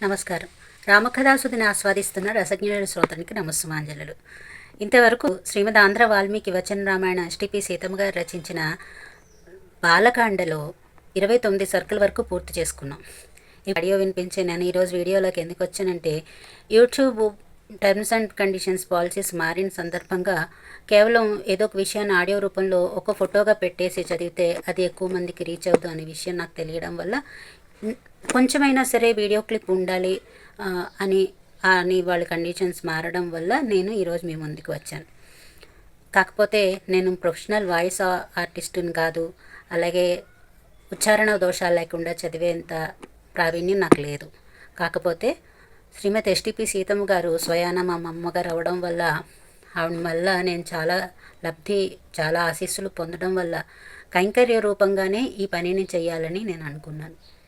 నమస్కారం. రామకథాసుదిని ఆస్వాదిస్తున్న రసజ్ఞుల శ్రోతనికి నమస్సుమాంజలు ఇంతవరకు శ్రీమద్ ఆంధ్ర వాల్మీకి వచన రామాయణ ఎస్టిపి సీతమ్మ గారు రచించిన బాలకాండలో ఇరవై తొమ్మిది సర్కిల్ వరకు పూర్తి చేసుకున్నాం. ఈ ఆడియో వినిపించే నేను ఈరోజు వీడియోలోకి ఎందుకు వచ్చానంటే YouTube terms and conditions policies మారిన సందర్భంగా కేవలం ఏదో ఒక విషయాన్ని ఆడియో రూపంలో ఒక ఫోటోగా పెట్టేసి చదివితే అది ఎక్కువ మందికి రీచ్ అవుతుంది అనే విషయం నాకు తెలియడం వల్ల కొంచెమైనా సరే వీడియో క్లిప్ ఉండాలి అని అని వాళ్ళ కండిషన్స్ మారడం వల్ల నేను ఈరోజు మీ ముందుకు వచ్చాను. కాకపోతే నేను ప్రొఫెషనల్ వాయిస్ ఆ- ఆర్టిస్టుని కాదు అలాగే ఉచ్చారణ దోషాలు లేకుండా చదివేంత ప్రావీణ్యం నాకు లేదు. కాకపోతే శ్రీమతి ఎస్టిపి సీతమ్మ గారు స్వయాన మా అమ్మగారు అవడం వల్ల ఆవిడ వల్ల నేను చాలా లబ్ధి చాలా ఆశీస్సులు పొందడం వల్ల కైంకర్య రూపంగానే ఈ పనిని చేయాలని నేను అనుకున్నాను.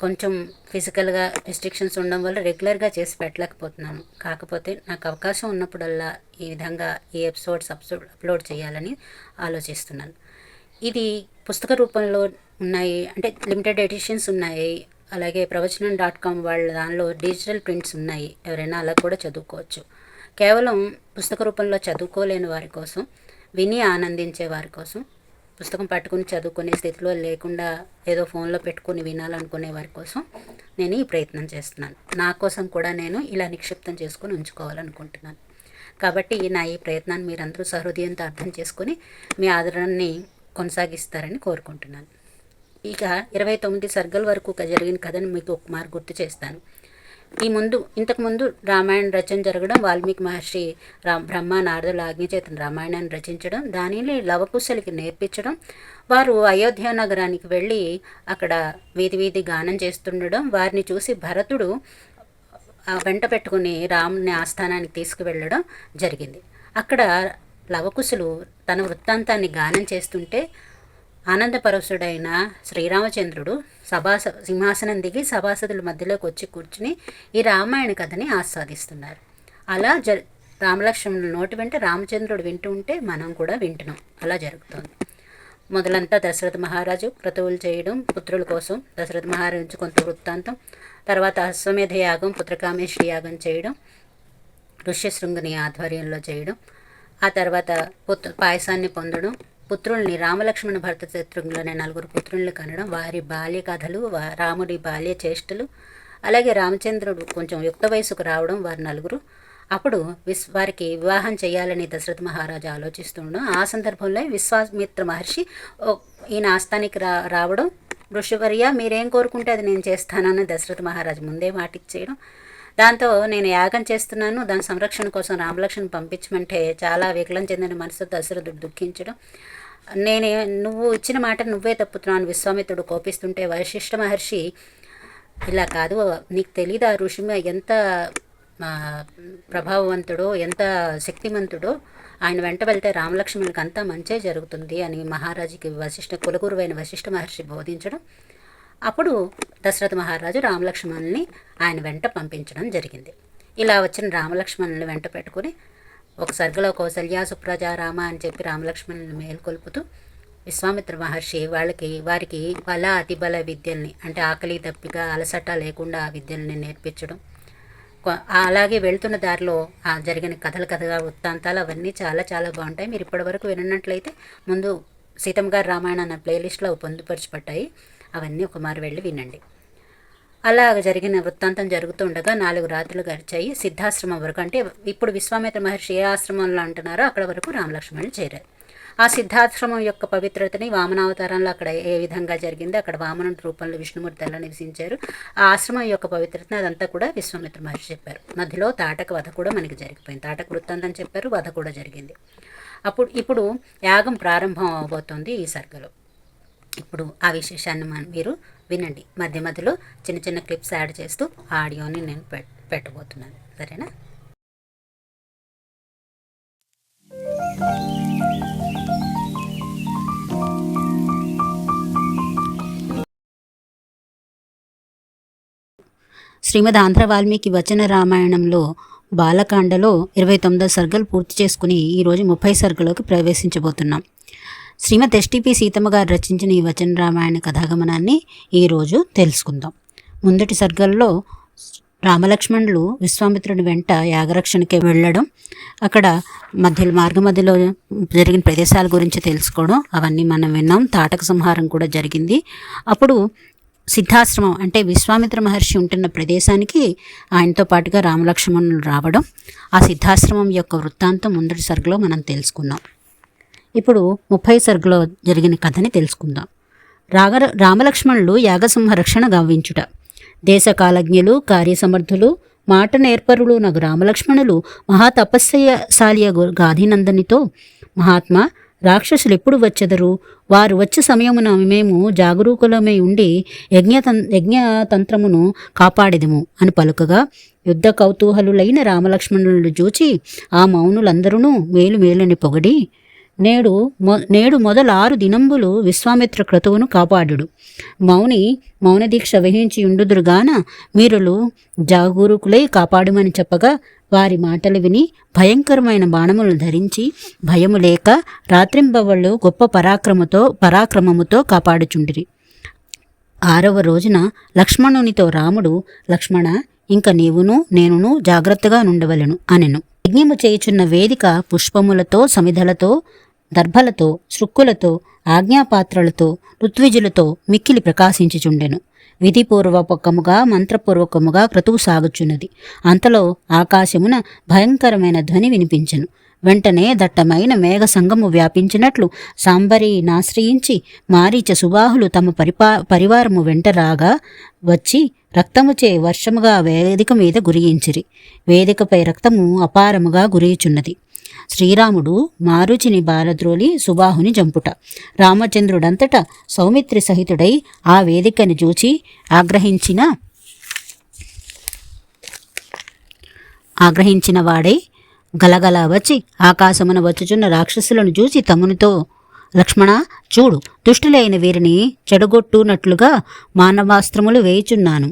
కొంచెం ఫిజికల్గా రెస్ట్రిక్షన్స్ ఉండడం వల్ల రెగ్యులర్గా చేసి పెట్టలేకపోతున్నాను కాకపోతే నాకు అవకాశం ఉన్నప్పుడల్లా ఈ విధంగా ఈ ఎపిసోడ్స్ అప్సోడ్ అప్లోడ్ చేయాలని ఆలోచిస్తున్నాను. ఇది పుస్తక రూపంలో ఉన్నాయి అంటే లిమిటెడ్ ఎడిషన్స్ ఉన్నాయి అలాగే ప్రవచనం డాట్ కామ్ వాళ్ళ దానిలో డిజిటల్ ప్రింట్స్ ఉన్నాయి ఎవరైనా అలా కూడా చదువుకోవచ్చు. కేవలం పుస్తక రూపంలో చదువుకోలేని వారి కోసం విని ఆనందించే వారి కోసం పుస్తకం పట్టుకుని చదువుకునే స్థితిలో లేకుండా ఏదో ఫోన్లో పెట్టుకుని వినాలనుకునే వారి కోసం నేను ఈ ప్రయత్నం చేస్తున్నాను. నా కోసం కూడా నేను ఇలా నిక్షిప్తం చేసుకుని ఉంచుకోవాలనుకుంటున్నాను. కాబట్టి నా ఈ ప్రయత్నాన్ని మీరందరూ సహృదయంతో అర్థం చేసుకుని మీ ఆదరణని కొనసాగిస్తారని కోరుకుంటున్నాను. ఇక ఇరవై తొమ్మిది సర్గల వరకు జరిగిన కథను మీకు ఒక మార్గు గుర్తు చేస్తాను. ఈ ముందు ఇంతకుముందు రామాయణ రచన జరగడం వాల్మీకి మహర్షి రా బ్రహ్మ నారదుల ఆజ్ఞ రామాయణాన్ని రచించడం దానిని లవకుశలికి నేర్పించడం వారు అయోధ్య నగరానికి వెళ్ళి అక్కడ వీధి వీధి గానం చేస్తుండడం వారిని చూసి భరతుడు వెంట పెట్టుకుని రాముని ఆస్థానానికి తీసుకువెళ్ళడం జరిగింది. అక్కడ లవకుశులు తన వృత్తాంతాన్ని గానం చేస్తుంటే ఆనందపరవశుడైన శ్రీరామచంద్రుడు సభాస సింహాసనం దిగి సభాసదుల మధ్యలోకి వచ్చి కూర్చుని ఈ రామాయణ కథని ఆస్వాదిస్తున్నారు. అలా జ రామలక్ష్మణుల నోటి వెంట రామచంద్రుడు వింటూ ఉంటే మనం కూడా వింటున్నాం. అలా జరుగుతుంది. మొదలంతా దశరథ మహారాజు క్రతువులు చేయడం పుత్రుల కోసం దశరథ మహారాజు నుంచి కొంత వృత్తాంతం తర్వాత అశ్వమేధ యాగం పుత్రకామేశ్వరి యాగం చేయడం ఋష్యశృంగుని ఆధ్వర్యంలో చేయడం ఆ తర్వాత పుత్ర పాయసాన్ని పొందడం పుత్రుల్ని రామలక్ష్మణ భరత చిత్రంలోనే నలుగురు పుత్రుల్ని కనడం వారి బాల్య కథలు రాముడి బాల్య చేష్టలు అలాగే రామచంద్రుడు కొంచెం యుక్త వయసుకు రావడం వారి నలుగురు. అప్పుడు విశ్ వారికి వివాహం చేయాలని దశరథ మహారాజు ఆలోచిస్తుండడం ఆ సందర్భంలో విశ్వామిత్ర మహర్షి ఈయన ఆస్థానికి రా రావడం ఋషివర్య మీరేం కోరుకుంటే అది నేను చేస్తానని దశరథ మహారాజు ముందే మాటిచ్చేయడం దాంతో నేను యాగం చేస్తున్నాను. దాని సంరక్షణ కోసం రామలక్ష్మణ్ పంపించమంటే చాలా వికలం చెందిన మనసు దశరథుడు దుఃఖించడం. నేనే నువ్వు ఇచ్చిన మాట నువ్వే తప్పుతున్నాను విశ్వామిత్రుడు కోపిస్తుంటే వశిష్ఠ మహర్షి ఇలా కాదు నీకు తెలీదు ఆ ఋషి ఎంత ప్రభావవంతుడో ఎంత శక్తిమంతుడో? ఆయన వెంట వెళ్తే రామలక్ష్మణులకు అంతా మంచే జరుగుతుంది అని మహారాజుకి వశిష్ఠ కులగురువైన వశిష్ఠ మహర్షి బోధించడం. అప్పుడు దశరథ మహారాజు రామలక్ష్మణుల్ని ఆయన వెంట పంపించడం జరిగింది. ఇలా వచ్చిన రామలక్ష్మణుల్ని వెంట పెట్టుకుని ఒక సర్గలో కౌసల్య సుప్రజ రామ అని చెప్పి రామలక్ష్మణుల్ని మేల్కొల్పుతూ విశ్వామిత్ర మహర్షి వాళ్ళకి వారికి బల అతిబల విద్యల్ని అంటే ఆకలి దప్పిక అలసట లేకుండా ఆ విద్యల్ని నేర్పించడం అలాగే వెళ్తున్న దారిలో జరిగిన కథలు కథగా వృత్తాంతాలు అవన్నీ చాలా చాలా బాగుంటాయి. మీరు ఇప్పటివరకు వినన్నట్లయితే ముందు సీతమ్మ గారు రామాయణ అన్న ప్లేలిస్ట్లో పొందుపరిచిపట్టాయి. అవన్నీ కుమారు వెళ్ళి వినండి. అలాగ జరిగిన వృత్తాంతం జరుగుతుండగా నాలుగు రాత్రులు గడిచాయి. సిద్ధాశ్రమం వరకు అంటే ఇప్పుడు విశ్వామిత్ర మహర్షి ఏ ఆశ్రమంలో అంటున్నారో అక్కడ వరకు రామలక్ష్మణులు చేరారు. ఆ సిద్ధాశ్రమం యొక్క పవిత్రతని వామనావతారంలో అక్కడ ఏ విధంగా జరిగిందో అక్కడ వామనుడి రూపంలో విష్ణుమూర్తి ఎలా నివసించారు ఆ ఆశ్రమం యొక్క పవిత్రతని అదంతా కూడా విశ్వామిత్ర మహర్షి చెప్పారు. మధ్యలో తాటక వధ కూడా మనకి జరిగిపోయింది. తాటక వృత్తాంతం చెప్పారు వధ కూడా జరిగింది. అప్పుడు ఇప్పుడు యాగం ప్రారంభం అవబోతోంది ఈ సర్గలో. ఇప్పుడు ఆ విశేషాన్ని మనం మీరు వినండి. మధ్య మధ్యలో చిన్న చిన్న క్లిప్స్ యాడ్ చేస్తూ ఆ ఆడియోని నేను పెట్టబోతున్నాను. సరేనా? శ్రీమద్ ఆంధ్ర వాల్మీకి వచన రామాయణంలో బాలకాండలో ఇరవై తొమ్మిదో సర్గలు పూర్తి చేసుకుని ఈరోజు ముప్పై సర్గలోకి ప్రవేశించబోతున్నాం. శ్రీమతి ఎస్టిపి సీతమ్మ గారు రచించిన ఈ వచన రామాయణ కథాగమనాన్ని ఈరోజు తెలుసుకుందాం. ముందటి సర్గల్లో రామలక్ష్మణులు విశ్వామిత్రుని వెంట యాగరక్షణకి వెళ్ళడం అక్కడ మధ్యలో మార్గ మధ్యలో జరిగిన ప్రదేశాల గురించి తెలుసుకోవడం అవన్నీ మనం విన్నాం. తాటక సంహారం కూడా జరిగింది. అప్పుడు సిద్ధాశ్రమం అంటే విశ్వామిత్ర మహర్షి ఉంటున్న ప్రదేశానికి ఆయనతో పాటుగా రామలక్ష్మణులు రావడం ఆ సిద్ధాశ్రమం యొక్క వృత్తాంతం ముందటి సరుకులో మనం తెలుసుకున్నాం ఇప్పుడు ముప్పై సరుకులో జరిగిన కథని తెలుసుకుందాం. రాగ రామలక్ష్మణులు యాగసింహ రక్షణ గావించుట. దేశకాలజ్ఞులు కార్యసమర్థులు మాట నేర్పరులు నగు రామలక్ష్మణులు మహాతపస్యశాలియ గాధినందనితో మహాత్మా రాక్షసులు ఎప్పుడు వచ్చెదరు? వారు వచ్చే సమయమున మేము జాగరూకులమై ఉండి యజ్ఞ యజ్ఞతంత్రమును కాపాడేదము అని పలుకగా యుద్ధ కౌతూహలులైన రామలక్ష్మణులను చూచి ఆ మౌనులందరూ మేలు మేలని పొగడి నేడు మొ నేడు మొదలు ఆరు దినంబులు విశ్వామిత్ర క్రతువును కాపాడుడు. మౌని మౌన దీక్ష వహించి ఉండుదురుగాన వీరులు జాగరూకులై కాపాడుమని చెప్పగా వారి మాటలు విని భయంకరమైన బాణములు ధరించి భయము లేక రాత్రింబవళ్ళు గొప్ప పరాక్రమతో పరాక్రమముతో కాపాడుచుండిరి. ఆరవ రోజున లక్ష్మణునితో రాముడు లక్ష్మణ ఇంక నీవును నేనును జాగ్రత్తగా నుండవలను అనెను. యజ్ఞము చేయుచున్న వేదిక పుష్పములతో సమిధలతో దర్భలతో శృక్కులతో ఆజ్ఞాపాత్రలతో ఋత్విజులతో మిక్కిలి ప్రకాశించుచుండెను. విధిపూర్వపకముగా మంత్రపూర్వకముగా క్రతువు సాగుచున్నది. అంతలో ఆకాశమున భయంకరమైన ధ్వని వినిపించెను. వెంటనే దట్టమైన మేఘ సంగము వ్యాపించినట్లు సాంబరి నాశ్రయించి మారీచ సుబాహులు తమ పరిపా పరివారము వెంట రాగా వచ్చి రక్తముచే వర్షముగా వేదిక మీద గురియించిరి. వేదికపై రక్తము అపారముగా గురియుచున్నది. శ్రీరాముడు మారుచిని బాలద్రోలి సుబాహుని జంపుట. రామచంద్రుడంతటా సౌమిత్రి సహితుడై ఆ వేదికని చూచి ఆగ్రహించిన ఆగ్రహించిన వాడై గలగల వచ్చి ఆకాశమున వచ్చుచున్న రాక్షసులను చూసి తమునితో లక్ష్మణ చూడు దుష్టులైన వీరిని చెడగొట్టునట్లుగా మానవాస్త్రములు వేయుచున్నాను.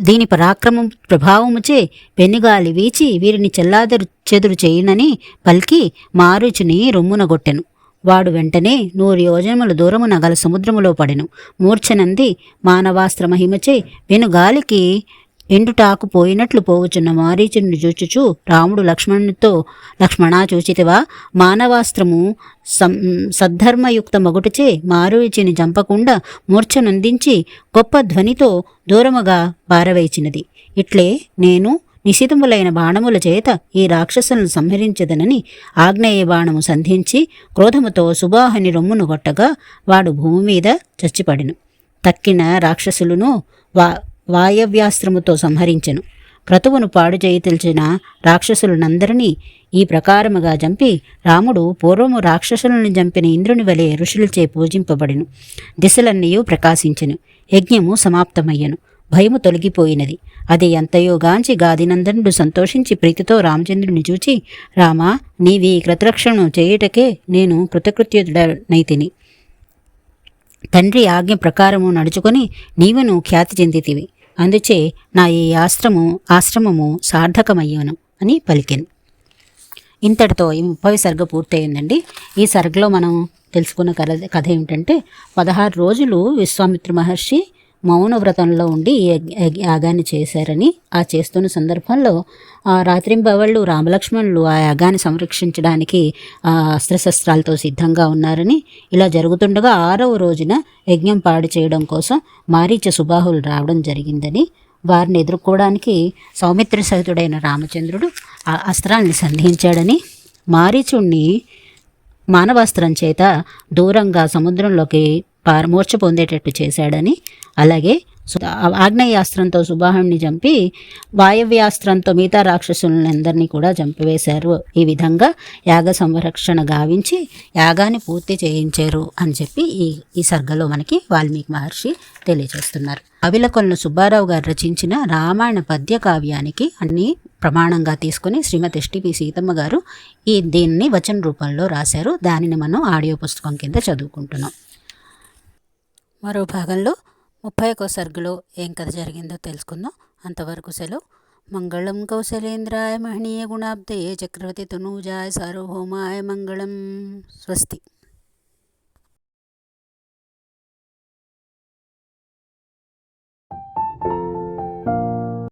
దీని పరాక్రమం ప్రభావముచే పెనుగాలి వీచి వీరిని చెల్లాదరు చెదురు చేయునని పలికి మారుచుని రొమ్మునగొట్టెను వాడు వెంటనే నూరు యోజనముల దూరమున గల సముద్రములో పడెను. మూర్ఛనంది మానవాస్త్ర మహిమచే వెనుగాలికి ఎండుటాకు పోయినట్లు పోవుచున్న మారీచుని చూచుచు రాముడు లక్ష్మణునితో లక్ష్మణా చూచితివా? మానవాస్త్రము సం సద్ధర్మయుక్త మగుటచే మారీచిని జంపకుండా మూర్ఛనందించి గొప్ప ధ్వనితో దూరముగా పారవేచినది. ఇట్లే నేను నిశితములైన బాణముల చేత ఈ రాక్షసులను సంహరించదనని ఆగ్నేయ బాణము సంధించి క్రోధముతో సుబాహని రొమ్మును కొట్టగా వాడు భూమి మీద చచ్చిపడిను. తక్కిన రాక్షసులను వా వాయవ్యాస్త్రముతో సంహరించెను. క్రతువును పాడు చేయి తెలిసిన రాక్షసులనందరినీ ఈ ప్రకారముగా చంపి రాముడు పూర్వము రాక్షసులను చంపిన ఇంద్రుని వలె ఋషులచే పూజింపబడెను. దిశలన్నయూ ప్రకాశించెను. యజ్ఞము సమాప్తమయ్యను. భయము తొలగిపోయినది. అది ఎంతయో గాంచి గాదినందనుడు సంతోషించి ప్రీతితో రామచంద్రుని చూచి రామా నీవి క్రతరక్షణను చేయుటకే నేను కృతకృత్యుడనైతిని. తండ్రి ఆజ్ఞ ప్రకారము నడుచుకొని నీవును ఖ్యాతి చెందితివి. అందుచే నా ఈ ఆశ్రము ఆశ్రమము సార్థకమయ్యను అని పలికాను. ఇంతటితో ఈ ముప్పై సర్గ పూర్తయిందండి. ఈ సర్గలో మనం తెలుసుకున్న కథ కథ ఏమిటంటే పదహారు రోజులు విశ్వామిత్ర మహర్షి మౌన వ్రతంలో ఉండి యాగాన్ని చేశారని ఆ చేస్తున్న సందర్భంలో ఆ రాత్రింబవళ్ళు రామలక్ష్మణులు ఆ యాగాన్ని సంరక్షించడానికి ఆ అస్త్రశస్త్రాలతో సిద్ధంగా ఉన్నారని ఇలా జరుగుతుండగా ఆరవ రోజున యజ్ఞం పాడు చేయడం కోసం మారీచ సుబాహులు రావడం జరిగిందని వారిని ఎదుర్కోవడానికి సౌమిత్ర సహితుడైన రామచంద్రుడు ఆ అస్త్రాన్ని సంధించాడని మారీచుణ్ణి మానవాస్త్రం చేత దూరంగా సముద్రంలోకి పారమూర్చ పొందేటట్టు చేశాడని. అలాగే ఆగ్నేయాస్త్రంతో సుబాహుణ్ణి చంపి వాయవ్యాస్త్రంతో మిగతా రాక్షసులందరినీ కూడా చంపివేశారు. ఈ విధంగా యాగ సంరక్షణ గావించి యాగాన్ని పూర్తి చేయించారు అని చెప్పి ఈ ఈ సర్గలో మనకి వాల్మీకి మహర్షి తెలియజేస్తున్నారు. అవిలకొలను సుబ్బారావు గారు రచించిన రామాయణ పద్య కావ్యానికి అన్ని ప్రమాణంగా తీసుకుని శ్రీమతి ఎస్టిపి సీతమ్మ గారు ఈ దీన్ని వచన రూపంలో రాశారు. దానిని మనం ఆడియో పుస్తకం కింద చదువుకుంటున్నాం. మరో భాగంలో ముప్పై ఒక సర్గులో ఏం కథ జరిగిందో తెలుసుకుందాం. అంతవరకు సెలవు. మంగళం కౌశలేంద్రాయ మహనీయ గుణాబ్దయే చక్రవర్తి తనూజాయ సార్వభౌమాయ మంగళం. స్వస్తి.